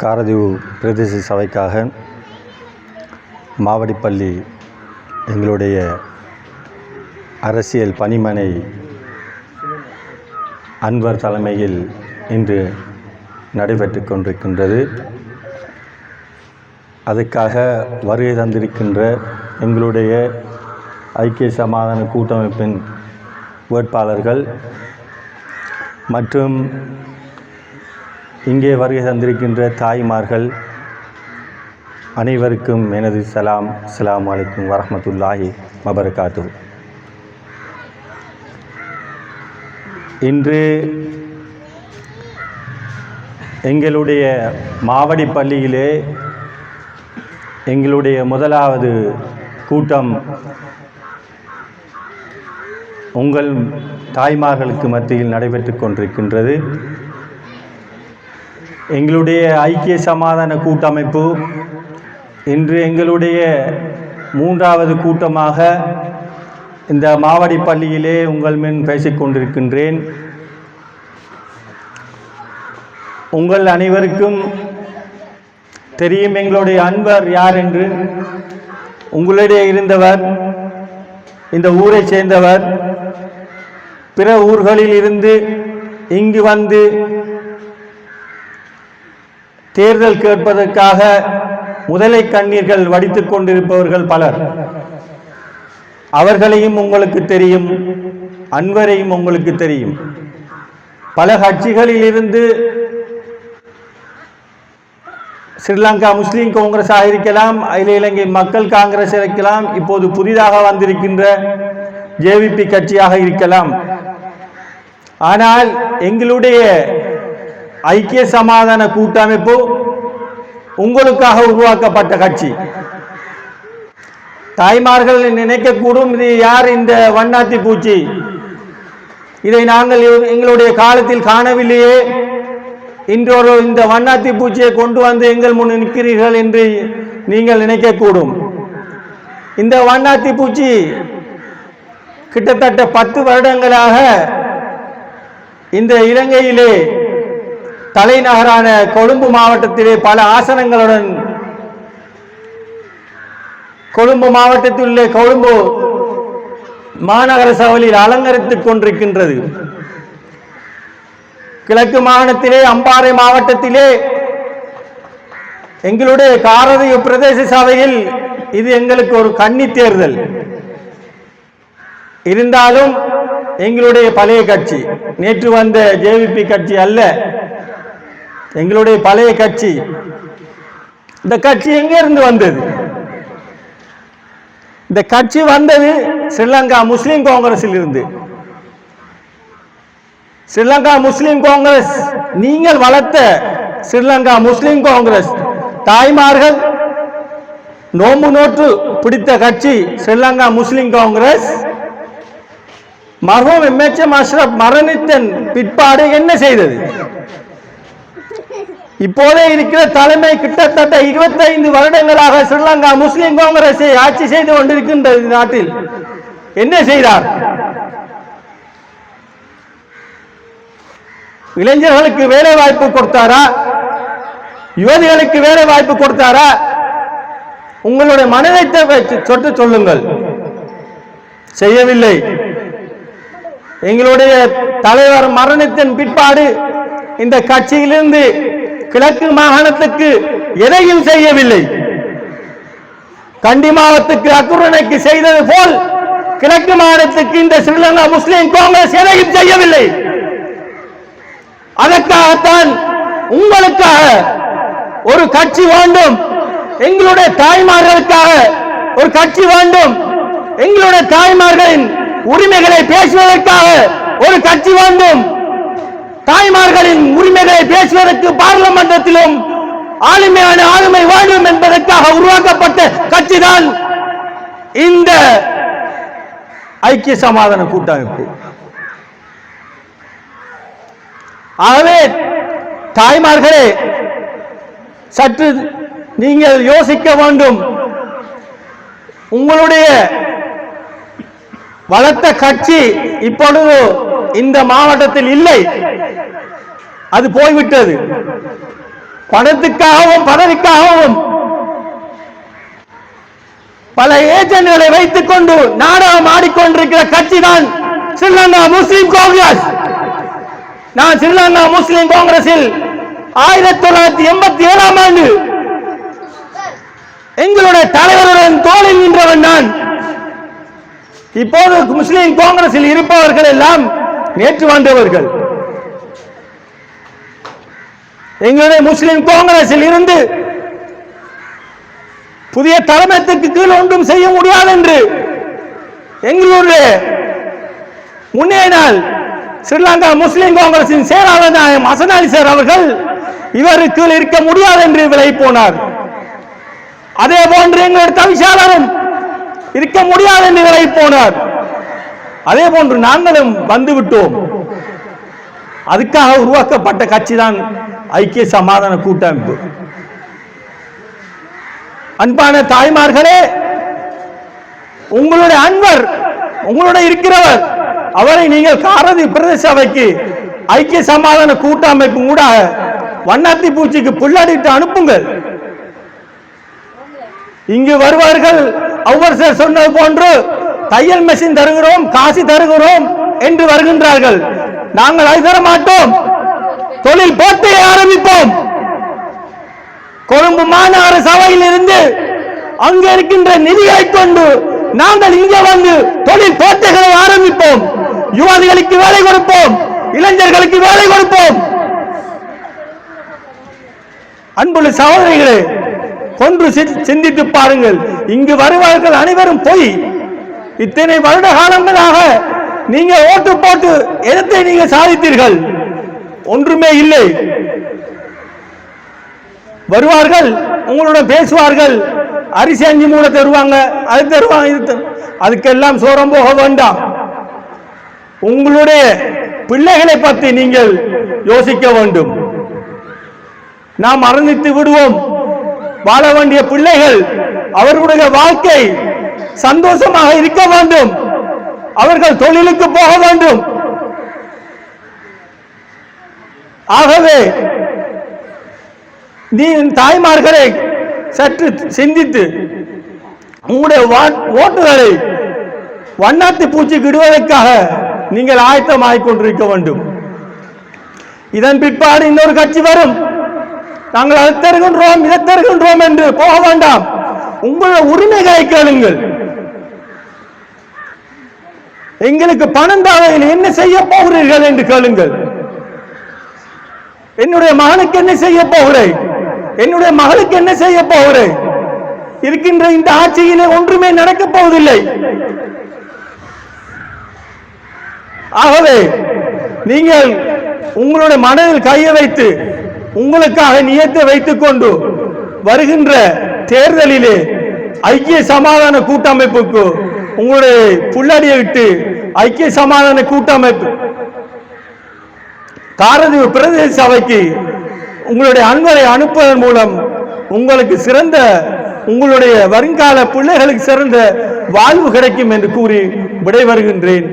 காரதீவு பிரதேச சபைக்காக மாவடிப்பள்ளி எங்களுடைய அரசியல் பணிமனை அன்வர் தலைமையில் இன்று நடைபெற்று கொண்டிருக்கின்றது. அதுக்காக வருகை தந்திருக்கின்ற எங்களுடைய ஐக்கிய சமாதான கூட்டமைப்பின் வேட்பாளர்கள் மற்றும் இங்கே வருகை தந்திருக்கின்ற தாய்மார்கள் அனைவருக்கும் எனது சலாம் அஸ்லாம் அலைக்கும் வரமத்துல்லாஹி வபரகாத்து இன்று எங்களுடைய மாவடி பள்ளியிலே எங்களுடைய முதலாவது கூட்டம் உங்கள் தாய்மார்களுக்கு மத்தியில் நடைபெற்று கொண்டிருக்கின்றது. எங்களுடைய ஐக்கிய சமாதான கூட்டமைப்பு இன்று எங்களுடைய மூன்றாவது கூட்டமாக இந்த மாவடி பள்ளியிலே உங்கள் முன் பேசிக்கொண்டிருக்கின்றேன் உங்கள் அனைவருக்கும் தெரியும் எங்களுடைய அன்பர் யார் என்று. உங்களிடையே இருந்தவர் இந்த ஊரை சேர்ந்தவர் பிற ஊர்களில் இருந்து இங்கு வந்து தேர்தல் கேட்பதற்காக முதலை கண்ணீர்கள் வடித்துக் கொண்டிருப்பவர்கள் பலர். அவர்களையும் உங்களுக்கு தெரியும் அன்வரையும் உங்களுக்கு தெரியும். பல கட்சிகளில் இருந்து ஸ்ரீலங்கா முஸ்லீம் காங்கிரஸாக இருக்கலாம் அகில இலங்கை மக்கள் காங்கிரஸ் இருக்கலாம் இப்போது புதிதாக வந்திருக்கின்ற ஜேவிபி கட்சியாக இருக்கலாம். ஆனால் எங்களுடைய ஐக்கிய சமாதான கூட்டமைப்பு உங்களுக்காக உருவாக்கப்பட்ட கட்சி. தாய்மார்கள் நினைக்கக்கூடும் இது யார் இந்த வண்ணாத்தி பூச்சி? இதை நாங்கள் எங்களுடைய காலத்தில் காணவில்லையே. இன்றொரு இந்த வண்ணாத்தி பூச்சியை கொண்டு வந்து எங்கள் முன் நிற்கிறீர்கள் என்று நீங்கள் நினைக்கக்கூடும். இந்த வண்ணாத்தி பூச்சி கிட்டத்தட்ட பத்து வருடங்களாக இந்த இலங்கையிலே தலைநகரான கொழும்பு மாவட்டத்திலே பல ஆசனங்களுடன் கொழும்பு மாவட்டத்தில் உள்ள கொழும்பு மாநகர சபையில் அலங்கரித்துக் கொண்டிருக்கின்றது. கிழக்கு மாகாணத்திலே அம்பாறை மாவட்டத்திலே எங்களுடைய காரதீவு பிரதேச சபையில் இது எங்களுக்கு ஒரு கன்னி தேர்தல். இருந்தாலும் எங்களுடைய பழைய கட்சி நேற்று வந்த ஜேவிபி கட்சி அல்ல. எங்களுடைய பழைய கட்சி. இந்த கட்சி எங்க இருந்து வந்தது? இந்த கட்சி வந்தது ஸ்ரீலங்கா முஸ்லிம் காங்கிரஸில் இருந்து ஸ்ரீலங்கா முஸ்லிம் காங்கிரஸ் நீங்கள் வளர்த்த ஸ்ரீலங்கா முஸ்லிம் காங்கிரஸ் தாய்மார்கள் நோம்பு நோற்று பிடித்த கட்சி ஸ்ரீலங்கா முஸ்லிம் காங்கிரஸ். மர்ஹூம் எம்எச்எம் அஷ்ரப் மரணித்தன் பிற்பாடு என்ன செய்தது? இப்போதே இருக்கிற தலைமை கிட்டத்தட்ட இருபத்தைந்து வருடங்களாக ஸ்ரீலங்கா முஸ்லிம் காங்கிரஸை ஆட்சி செய்து கொண்டிருக்கின்றது நாட்டில். என்ன செய்தார்? இளைஞர்களுக்கு வேலை வாய்ப்பு கொடுத்தாரா? யுவதிகளுக்கு வேலை வாய்ப்பு கொடுத்தாரா? உங்களுடைய மனதை சொட்டு சொல்லுங்கள். செய்யவில்லை. எங்களுடைய தலைவர் மரணத்தின் பிற்பாடு இந்த கட்சியிலிருந்து கிழக்கு மாகாணத்துக்கு எதையும் செய்யவில்லை. கண்டி மாவட்டத்துக்கு அக்குரணைக்கு செய்தது போல் கிழக்கு மாகாணத்துக்கு இந்த ஸ்ரீலங்கா முஸ்லிம் காங்கிரஸ் எதையும் செய்யவில்லை. அதற்காகத்தான் உங்களுக்காக ஒரு கட்சி வேண்டும். எங்களுடைய தாய்மார்களுக்காக ஒரு கட்சி வேண்டும். எங்களுடைய தாய்மார்களின் உரிமைகளை பேசுவதற்காக ஒரு கட்சி வேண்டும். தாய்மார்களின் உரிமைகளை பேசுவதற்கு பார்லமெண்டத்திலும் ஆளுமையான ஆளுமை வேண்டும் என்பதற்காக உருவாக்கப்பட்ட கட்சி தான் இந்த ஐக்கிய சமாதான கூட்டமைப்பு. ஆகவே தாய்மார்களே சற்று நீங்கள் யோசிக்க வேண்டும். உங்களுடைய வளர்த்த கட்சி இப்பொழுது இந்த மாவட்டத்தில் இல்லை. அது போய்விட்டது. பணத்துக்காகவும் பதவிக்காகவும் பல ஏஜென்ட்களை வைத்துக் கொண்டு நாடகம் ஆடிக்கொண்டிருக்கிற கட்சி தான் ஸ்ரீலங்கா முஸ்லிம் காங்கிரஸ். நான் ஸ்ரீலங்கா முஸ்லிம் காங்கிரஸில் ஆயிரத்தி தொள்ளாயிரத்தி எண்பத்தி ஏழாம் ஆண்டு எங்களுடைய தலைவருடன் தோழில் நின்றவன் நான். இப்போது முஸ்லிம் காங்கிரஸில் இருப்பவர்கள் எல்லாம் நேற்று வந்தவர்கள் எங்களுடைய முஸ்லிம் காங்கிரஸில் இருந்து புதிய தலைமைத்துக்கு கீழ் ஒன்றும் செய்ய முடியாது என்று எங்களுடைய நாள் ஸ்ரீலங்கா முஸ்லிம் காங்கிரசின் செயலாளர் நாயம் அசனாலி சார் அவர்கள் இவருக்கு இருக்க முடியாது என்று விலகி போனார். அதே போன்று எங்களுடைய தவிசாளரும் இருக்க முடியாது என்று விலகி போனார். அதே போன்று நாங்களும் வந்துவிட்டோம். அதுக்காக உருவாக்கப்பட்ட கட்சி தான் ஐக்கிய சமாதான கூட்டமைப்பு. அன்பான தாய்மார்களே உங்களுடைய அன்பர் உங்களோட இருக்கிறவர் அவரை நீங்கள் காரதி பிரதேச சபைக்கு ஐக்கிய சமாதான கூட்டமைப்பு கூட வண்ணாத்தி பூச்சிக்கு புள்ளாடிட்டு அனுப்புங்கள். இங்கு வருவார்கள் அவர் சார் சொன்னது போன்று தையல் மெஷின் தருகிறோம் காசு தருகிறோம் என்று வருகின்றார்கள். நாங்கள் அது தர மாட்டோம் தொழில் போட்டியை ஆரம்பிப்போம். கொழும்பு மாநகர சபையில் இருந்து அங்கு இருக்கின்ற நிதியை கொண்டு நாங்கள் இங்கே வந்து தொழில் போட்டிகளை ஆரம்பிப்போம். யுவதிகளுக்கு வேலை கொடுப்போம். இளைஞர்களுக்கு வேலை கொடுப்போம். அன்புள்ள சகோதரிகளே கொன்று சி- சிந்தித்து பாருங்கள். இங்கு வருவார்கள் அனைவரும் பொய் இத்தனை வருட காலங்களாக நீங்க ஓட்டு போட்டு எதத்தை நீங்க சாதித்தீர்கள்? ஒன்றுமே இல்லை. வருவார்கள் உங்களுடன் பேசுவார்கள். அரிசி அஞ்சு மூட தருவாங்க அது தருவாங்க இது அதுக்கெல்லாம் சோரம் போக வேண்டாம். உங்களுடைய பிள்ளைகளை பற்றி நீங்கள் யோசிக்க வேண்டும். நாம் மறந்துட்டு விடுவோம். வாழ வேண்டிய பிள்ளைகள் அவர்களுடைய வாழ்க்கை சந்தோஷமாக இருக்க வேண்டும். அவர்கள் தொழிலுக்கு போக வேண்டும். ஆகவே நீ தாய்மார்களை சற்று சிந்தித்து உங்களுடைய ஓட்டுகளை வண்ணாத்து பூச்சிக்கு இடுவதற்காக நீங்கள் ஆயத்தமாகிக் கொண்டிருக்க வேண்டும். இதன் பிற்பாடு இன்னொரு கட்சி வரும். நாங்கள் அதை தருகின்றோம் இதை தருகின்றோம் என்று போக வேண்டாம். உங்களுடைய உரிமைகளை கேளுங்கள். எங்களுக்கு பணம் தாவையில் என்ன செய்ய போகிறீர்கள் என்று கேளுங்கள். என்னுடைய மகனுக்கு என்ன செய்ய போகிறேன்? என்னுடைய மகளுக்கு என்ன செய்ய போகிறேன்? இருக்கின்ற இந்த ஆட்சியிலே ஒன்றுமே நடக்க போவதில்லை. ஆகவே நீங்கள் உங்களுடைய மனதில் கையை வைத்து உங்களுக்காக நியத்தை வைத்துக் கொண்டு வருகின்ற தேர்தலிலே ஐக்கிய சமாதான கூட்டமைப்புக்கு உங்களுடைய புள்ளடியை விட்டு ஐக்கிய சமாதான கூட்டமைப்பு காரதீவு பிரதேச சபைக்கு உங்களுடைய அன்பரை அனுப்புவதன் மூலம் உங்களுக்கு சிறந்த உங்களுடைய வருங்கால பிள்ளைகளுக்கு சிறந்த வாழ்வு கிடைக்கும் என்று கூறி விடைபெறுகின்றேன்.